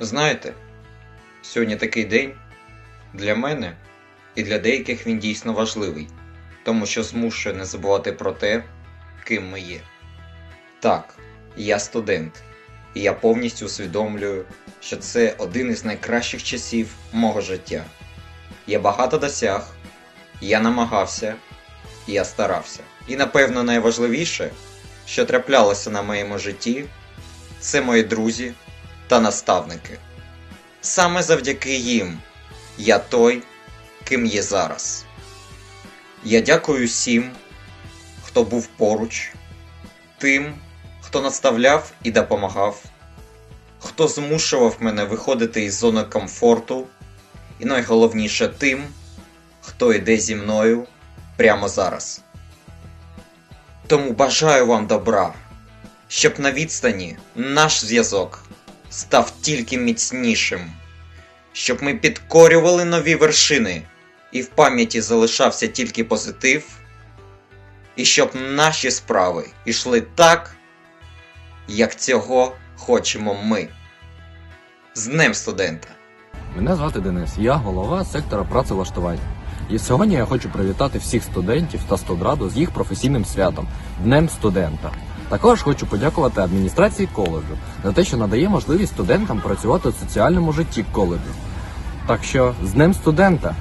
Знаєте, сьогодні такий день для мене і для деяких він дійсно важливий, тому що змушує не забувати про те, ким ми є. Так, я студент, і я повністю усвідомлюю, що це один із найкращих часів мого життя. Я багато досяг, я намагався, я старався. І напевно найважливіше, що траплялося на моєму житті, це мої друзі та наставники. Саме завдяки їм я той, ким є зараз. Я дякую всім, хто був поруч, тим, хто наставляв і допомагав, хто змушував мене виходити із зони комфорту, і найголовніше тим, хто йде зі мною прямо зараз. Тому бажаю вам добра, щоб на відстані наш зв'язок став тільки міцнішим, щоб ми підкорювали нові вершини і в пам'яті залишався тільки позитив, і щоб наші справи йшли так, як цього хочемо ми. З Днем студента! Мене звати Денис, я голова сектора працевлаштування. І сьогодні я хочу привітати всіх студентів та студраду з їх професійним святом Днем студента. Також хочу подякувати адміністрації коледжу за те, що надає можливість студентам працювати у соціальному житті коледжу. Так що з Днем студента!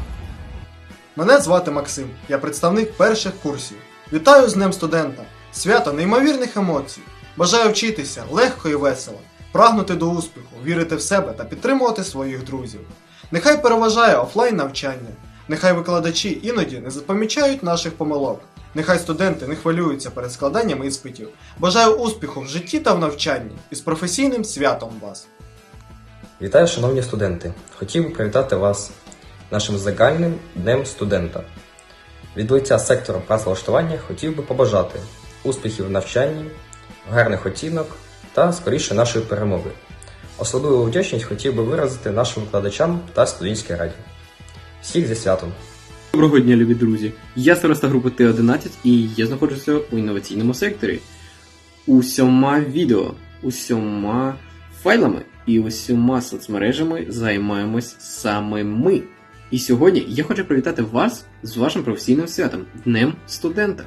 Мене звати Максим, я представник перших курсів. Вітаю з Днем студента! Свято неймовірних емоцій. Бажаю вчитися легко і весело, прагнути до успіху, вірити в себе та підтримувати своїх друзів. Нехай переважає офлайн навчання, нехай викладачі іноді не запомічають наших помилок. Нехай студенти не хвилюються перед складанням іспитів. Бажаю успіху в житті та в навчанні і з професійним святом вас! Вітаю, шановні студенти! Хотів би привітати вас нашим загальним днем студента. Від лиця сектору працевлаштування хотів би побажати успіхів в навчанні, гарних оцінок та скоріше нашої перемоги. Особливу вдячність хотів би виразити нашим викладачам та студентській раді. Всіх зі святом! Доброго дня, любі друзі! Я староста групи Т11 і я знаходжуся у інноваційному секторі. Усьома відео, усьома файлами і усіма соцмережами займаємось саме ми. І сьогодні я хочу привітати вас з вашим професійним святом Днем студента.